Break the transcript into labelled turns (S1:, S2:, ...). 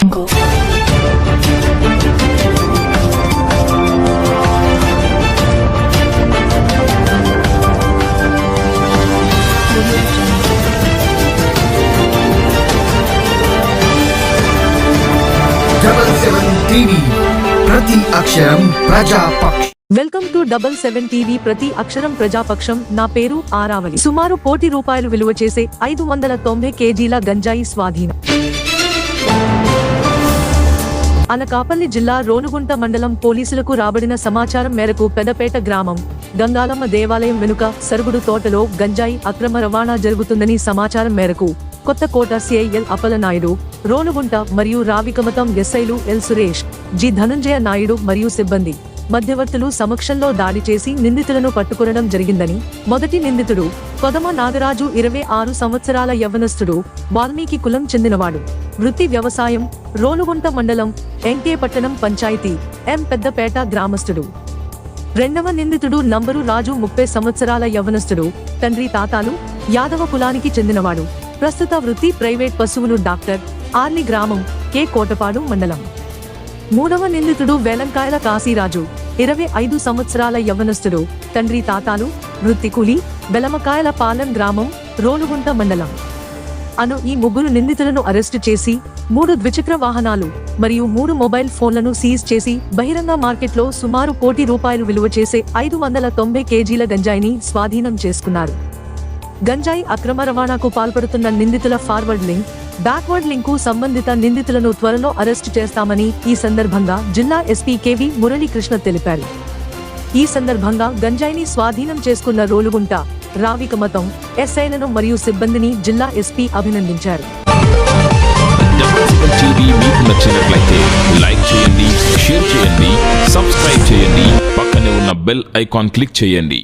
S1: Jungle. Audio Jungle.
S2: Double seven TV ప్రతి అక్షరం ప్రజాపక్ష
S3: welcome to double seven TV ప్రతి అక్షరం ప్రజాపక్షం నా పేరు ఆరావళి సుమారు కోటి రూపాయలు విలువ చేసే ఐదు వందల తొంభై కేజీల గంజాయి స్వాధీనం అనకాపల్లి జిల్లా రోనుగుంట మండలం పోలీసులకు రాబడిన సమాచారం మేరకు పెదపేట గ్రామం గంగాలమ్మ దేవాలయం వెనుక సరుగుడు తోటలో గంజాయి అక్రమ రవాణా జరుగుతుందని సమాచారం మేరకు కొత్తకోట సిఐఎల్ అప్పలనాయుడు రోనుగుంట మరియు రావికమతం ఎస్ఐలు ఎల్ సురేష్ జి ధనంజయ నాయుడు మరియు సిబ్బంది. మధ్యవర్తులు సమక్షంలో దాడి చేసి నిందితులను పట్టుకునడం జరిగిందని మొదటి నిందితుడు కొదమ నాగరాజు ఇరవై ఆరు సంవత్సరాల యవ్వనస్తుడు వాల్మీకి కులం చెందినవాడు. వృత్తి వ్యవసాయం రోలుగుంట మండలం ఎంకే పట్టణం పంచాయతీ ఎం పెద్దపేట గ్రామస్తుడు. రెండవ నిందితుడు నంబరు రాజు ముప్పై సంవత్సరాల యవ్వనస్తుడు తండ్రి తాతాలు యాదవ కులానికి చెందినవాడు. ప్రస్తుత వృత్తి ప్రైవేట్ పశువులు డాక్టర్ ఆర్ని గ్రామం కే కోటపాడు మండలం. మూడవ నిందితుడు వేలంకాయల కాశీరాజు. ఇరవై ఐదు సంవత్సరాల యవనస్తుడు తండ్రి తాతాలు వృత్తి బెలమకాయల పాలెం గ్రామం రోలుగుంట మండలం. అను ఈ ముగ్గురు నిందితులను అరెస్టు చేసి మూడు ద్విచక్ర వాహనాలు మరియు మూడు మొబైల్ ఫోన్లను సీజ్ చేసి బహిరంగ మార్కెట్లో సుమారు కోటి రూపాయలు విలువ చేసే ఐదు వందల తొంభై కేజీల గంజాయిని స్వాధీనం చేసుకున్నారు. గంజాయి అక్రమ రవాణాకు పాల్పడుతున్న నిందితుల ఫార్వర్డ్ లింక్ బ్యాక్వర్డ్ లింకు సంబంధిత నిందితులను త్వరలో అరెస్టు చేస్తామని ఈ సందర్భంగా జిల్లా ఎస్పీ కేవి మురళీకృష్ణ తెలిపారు. ఈ సందర్భంగా గంజాయిని స్వాధీనం చేసుకున్న రోలుగుంట రావికమతం ఎస్ఐలను మరియు సిబ్బందిని జిల్లా ఎస్పీ అభినందించారు.
S4: మీకు నచ్చినట్లయితే లైక్ చేయండి షేర్ చేయండి సబ్స్క్రైబ్ చేయండి పక్కనే ఉన్న బెల్ ఐకాన్ క్లిక్ చేయండి